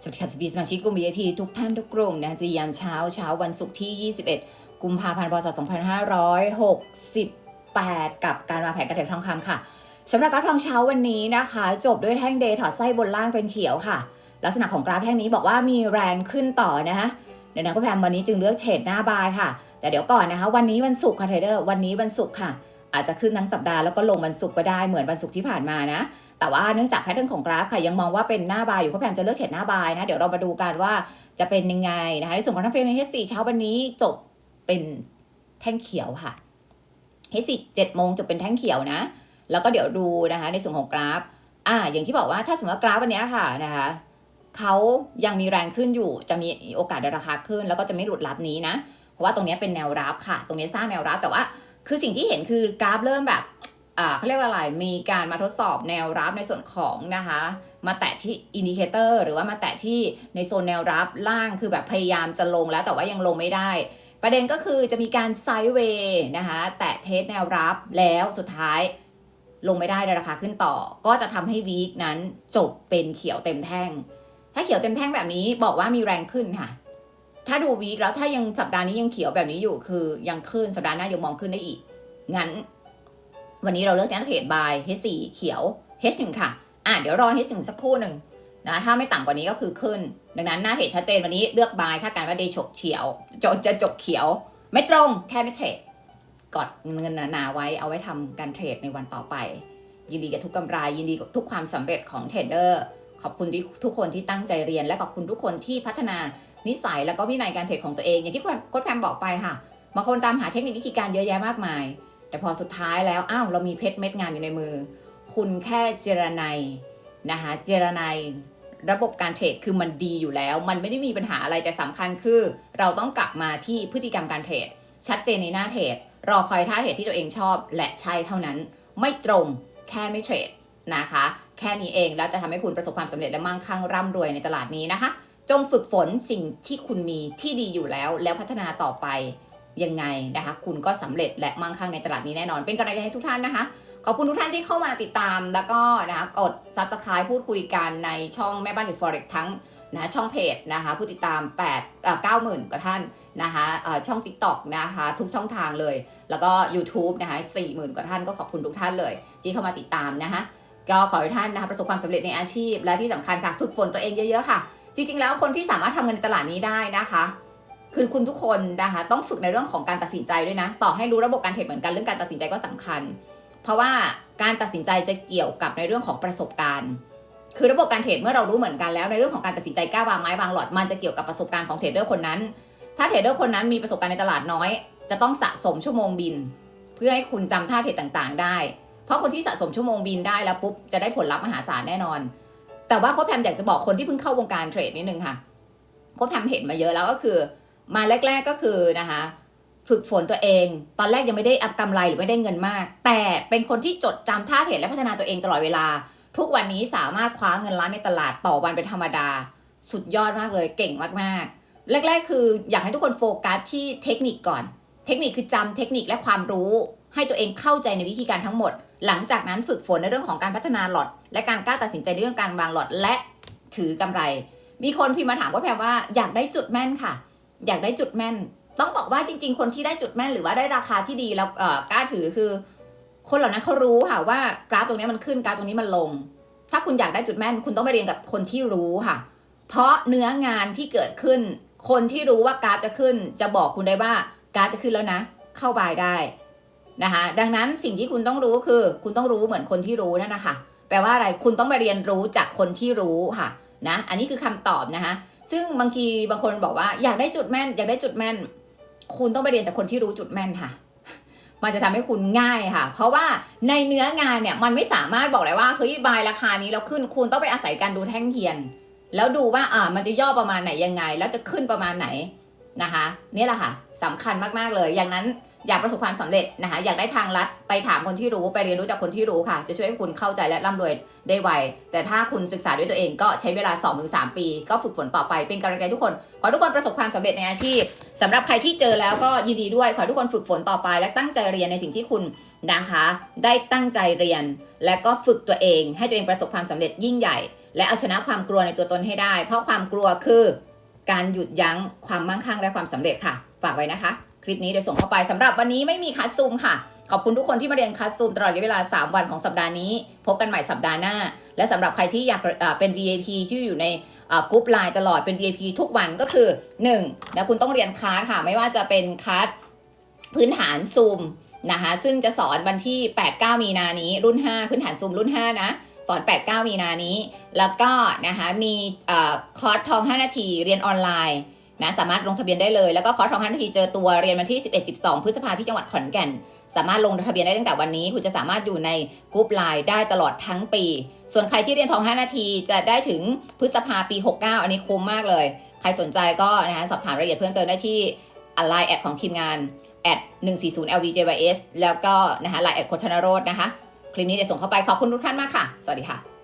สวัสดีค่ะสปีสมาชิกกลุ่ม VIP ทุกท่านทุกกลุ่มนะจะยามเช้าเช้าวันศุกร์ที่ 21 กุมภาพันธ์พศ2568 กับการวางแผนการเทรดทองคำค่ะสำหรับกราฟทองเช้าวันนี้นะคะ จบด้วยแท่งเดย์ถอดไส้บนล่างเป็นเขียวค่ะ ลักษณะของกราฟแท่งนี้บอกว่ามีแรงขึ้นต่อนะคะดังนั้นก็แพมวันนี้จึงเลือกเฉดหน้าบายค่ะ แต่เดี๋ยวก่อนนะคะ วันนี้วันศุกร์ค่ะเทรดเดอร์วันนี้วันศุกร์ค่ะ อาจจะขึ้นทั้งสัปดาห์แล้วก็ลงวันศุกร์ก็ได้เหมือนวันศุกร์ที่ผ่านมานะ แต่ว่าเนื่องจากแพทเทิร์นของกราฟค่ะยังมองว่าเป็นหน้าบายอยู่ก็พยายามจะเลือกเฉดหน้าบายนะ เดี๋ยวเรามาดูกันว่าจะเป็นยังไงนะคะในส่วนของทั้งเฟรมเฮสี่เช้าวันนี้จบเป็นแท่งเขียวค่ะเฮสี่เจ็ดโมงจบเป็นแท่งเขียวนะ แล้วก็เดี๋ยวดูนะคะ ในส่วนของกราฟ อ่า อย่างที่บอกว่าถ้าสมมติว่ากราฟวันนี้ค่ะนะคะเขายังมีแรงขึ้นอยู่ จะมีโอกาสราคาขึ้น แล้วก็จะไม่หลุดรับนี้นะ เพราะว่าตรงนี้เป็นแนวรับค่ะ ตรงนี้สร้างแนวรับแต่ว่า คือสิ่งที่เห็นคือกราฟเริ่มแบบ เขาเรียกว่าอะไร มีการมาทดสอบแนวรับในส่วนของนะคะ มาแตะที่อินดิเคเตอร์หรือว่ามาแตะที่ในโซนแนวรับล่างคือแบบพยายามจะลงแล้วแต่ว่ายังลงไม่ได้ ประเด็นก็คือจะมีการไซด์เวย์นะคะแตะเทสแนวรับแล้วสุดท้ายลงไม่ได้ในราคาขึ้นต่อ ก็จะทำให้วีคนั้นจบเป็นเขียวเต็มแท่ง ถ้าเขียวเต็มแท่งแบบนี้บอกว่ามีแรงขึ้นค่ะ ถ้าดูวีคแล้วถ้ายังสัปดาห์นี้ยังเขียวแบบนี้อยู่คือยังขึ้นสัปดาห์หน้ายังมองขึ้นได้อีก งั้น วันนี้เราเลือกแนวเทรดบาย H4 เขียว H1 ค่ะ อะเดี๋ยวรอ H1 สักครู่หนึ่งนะถ้าไม่ต่ำกว่านี้ก็คือขึ้น ดังนั้นหน้าเทรดชัดเจนวันนี้เลือกบายคาดการณ์ว่าเดย์ฉกเขียวจะจะจบเขียว ไม่ตรงแค่ไม่เทรดกอดเงินหนาๆไว้เอาไว้ทำการเทรดในวันต่อไป ยินดีกับทุกกำไร ยินดีกับทุกความสำเร็จของเทรดเดอร์ขอบคุณที่ทุกคนที่ตั้งใจเรียน และขอบคุณทุกคนที่พัฒนานิสัยแล้วก็วินัยการเทรดของตัวเอง อย่างที่โค้ชแพมบอกไปค่ะบางคนตามหาเทคนิควิธีการเยอะแยะมากมาย แต่พอสุดท้ายแล้วอ้าวเรามีเพชรเม็ดงามอยู่ในมือ คุณแค่เจรไนยนะคะเจรไนยระบบการเทรดคือมันดีอยู่แล้ว มันไม่ได้มีปัญหาอะไรแต่สำคัญคือ เราต้องกลับมาที่พฤติกรรมการเทรดชัดเจนในหน้าเทรดรอคอยท่าเทรดที่ตัวเองชอบ และใช่เท่านั้น ไม่ตรงแค่ไม่เทรดนะคะ แค่นี้เองแล้วจะทำให้คุณประสบความสำเร็จและมั่งคั่งร่ำรวยในตลาดนี้นะคะ จงฝึกฝนสิ่งที่คุณมีที่ดีอยู่แล้วแล้วพัฒนาต่อไป ยังไงนะคะ คุณก็สำเร็จและมั่งคั่งในตลาดนี้แน่นอน เป็นกำลังใจให้ทุกท่านนะคะ ขอบคุณทุกท่านที่เข้ามาติดตาม แล้วก็นะคะกด subscribe พูดคุยกันในช่องแม่บ้านเด็ด forex ทั้งนะช่องเพจนะคะ ผู้ติดตาม8เอ่อ90,000กว่าท่านนะคะช่อง TikTok นะคะ ทุกช่องทางเลย แล้วก็ YouTube นะคะ40,000 กว่าท่านก็ขอบคุณทุกท่านเลย ที่เข้ามาติดตามนะคะก็ขอให้ท่านนะคะประสบความสำเร็จในอาชีพ และที่สำคัญค่ะ ฝึกฝนตัวเองเยอะๆค่ะ จริงๆแล้วคนที่สามารถทำเงินในตลาดนี้ได้นะคะ คือคุณทุกคนนะคะต้องฝึกในเรื่องของการตัดสินใจด้วยนะ ต่อให้รู้ระบบการเทรดเหมือนกันเรื่องการตัดสินใจก็สำคัญ เพราะว่าการตัดสินใจจะเกี่ยวกับในเรื่องของประสบการณ์ คือระบบการเทรดเมื่อเรารู้เหมือนกันแล้วในเรื่องของการตัดสินใจกล้าวางไม้วางหลอดมันจะเกี่ยวกับประสบการณ์ของเทรดเดอร์คนนั้น ถ้าเทรดเดอร์คนนั้นมีประสบการณ์ในตลาดน้อย จะต้องสะสมชั่วโมงบิน เพื่อให้คุณจำท่าเทรดต่างๆ ได้ เพราะคนที่สะสมชั่วโมงบินได้แล้วปุ๊บจะได้ผลลัพธ์มหาศาลแน่นอน แต่ว่าโค้ชแพมอยากจะบอกคนที่เพิ่งเข้าวงการเทรดนิดนึงค่ะโค้ชแพมเห็นมาเยอะแล้วก็คือ มาแรก ๆก็คือนะคะ ฝึกฝนตัวเอง ตอนแรกยังไม่ได้อัพกำไรหรือไม่ได้เงินมาก แต่เป็นคนที่จดจำท่าเทรดและพัฒนาตัวเองตลอดเวลา ทุกวันนี้สามารถคว้าเงินล้านในตลาดต่อวันเป็นธรรมดา สุดยอดมากเลยเก่งมากๆ แรก ๆ คืออยากให้ทุกคนโฟกัสที่เทคนิคก่อน เทคนิคคือจำเทคนิคและความรู้ ให้ตัวเองเข้าใจในวิธีการทั้งหมด หลังจากนั้นฝึกฝนในเรื่องของการพัฒนาหลอด และการกล้าตัดสินใจในเรื่องการวางหลอดและถือกำไร มีคนพิมพ์มาถามว่าแพรว่าอยากได้จุดแม่นค่ะ อยากได้จุดแม่น ต้องบอกว่าจริง ๆ คนที่ได้จุดแม่นหรือว่าได้ราคาที่ดีแล้วเออกล้าถือคือ คนเหล่านั้นเขารู้ค่ะว่ากราฟตรงนี้มันขึ้นกราฟตรงนี้มันลง ถ้าคุณอยากได้จุดแม่น คุณต้องไปเรียนกับคนที่รู้ค่ะ เพราะเนื้องานที่เกิดขึ้น คนที่รู้ว่ากราฟจะขึ้น จะบอกคุณได้ว่ากราฟจะขึ้นแล้วนะ เข้าบายได้นะคะดังนั้นสิ่งที่คุณต้องรู้คือ คุณต้องรู้เหมือนคนที่รู้นั่นนะคะแปลว่าอะไรคุณต้องไปเรียนรู้จากคนที่รู้ค่ะนะอันนี้คือคำตอบนะคะ ซึ่งบางทีบางคนบอกว่าอยากได้จุดแม่น อยากได้จุดแม่น คุณต้องไปเรียนจากคนที่รู้จุดแม่นค่ะ มันจะทำให้คุณง่ายค่ะ เพราะว่าในเนื้องานเนี่ยมันไม่สามารถบอกได้ว่าเฮ้ยบายราคานี้แล้วขึ้นคุณต้องไปอาศัยการดูแท่งเทียน แล้วดูว่าอ่ามันจะย่อประมาณไหนยังไง แล้วจะขึ้นประมาณไหนนะคะนี่แหละค่ะสำคัญมากๆเลย อย่างนั้น อยากประสบความสำเร็จนะคะอยากได้ทางลัดไปถามคนที่รู้ไปเรียนรู้จากคนที่รู้ค่ะ จะช่วยให้คุณเข้าใจและร่ำรวยได้ไวแต่ถ้าคุณศึกษาด้วยตัวเองก็ใช้เวลา 2-3 ปี ก็ฝึกฝนต่อไปเป็นกำลังใจทุกคน ขอทุกคนประสบความสำเร็จในอาชีพสำหรับใครที่เจอแล้วก็ยินดีด้วย ขอทุกคนฝึกฝนต่อไป และตั้งใจเรียนในสิ่งที่คุณนะคะ ได้ตั้งใจเรียน และก็ฝึกตัวเอง ให้ตัวเองประสบความสำเร็จยิ่งใหญ่ และเอาชนะความกลัวในตัวตนให้ได้ เพราะความกลัวคือ การหยุดยั้งความมั่งคั่งและความสำเร็จค่ะ ฝากไว้นะคะ คลิปนี้เดี๋ยวส่งเข้าไปสำหรับวันนี้ไม่มีคัสซูมค่ะ ขอบคุณทุกคนที่มาเรียนคัสซูมตลอดระยะเวลา 3 วันของสัปดาห์นี้ พบกันใหม่สัปดาห์หน้า และสำหรับใครที่อยากเป็น VIP ที่อยู่ในกรุ๊ปไลน์ตลอดเป็น VIP ทุกวันก็คือ1นะคุณต้องเรียนคลาสค่ะ ไม่ว่าจะเป็นคลาสพื้นฐานซูมนะคะซึ่งจะสอนวันที่ 8-9 มีนานี้รุ่น 5 พื้นฐานซูมรุ่น 5 นะสอน 8-9 มีนานี้ แล้วก็นะคะมีคอร์สทอง 5 นาทีเรียนออนไลน์ นะสามารถลงทะเบียนได้เลย แล้วก็คอร์สทอง5นาทีเจอตัวเรียนวันที่ 11-12 พฤษภาที่จังหวัดขอนแก่น สามารถลงทะเบียนได้ตั้งแต่วันนี้ คุณจะสามารถอยู่ในกรุ๊ปไลน์ได้ตลอดทั้งปี ส่วนใครที่เรียนทอง5นาทีจะได้ถึงพฤษภาปี 69 อันนี้คุ้มมากเลย ใครสนใจก็นะคะสอบถามรายละเอียดเพิ่มเติมได้ที่ไลน์แอดของทีมงานแอด140 lvjys แล้วก็นะคะไลน์แอดโคชนโรดนะคะ คลิปนี้เดี๋ยวส่งเข้าไปขอบคุณทุกท่านมากค่ะ สวัสดีค่ะ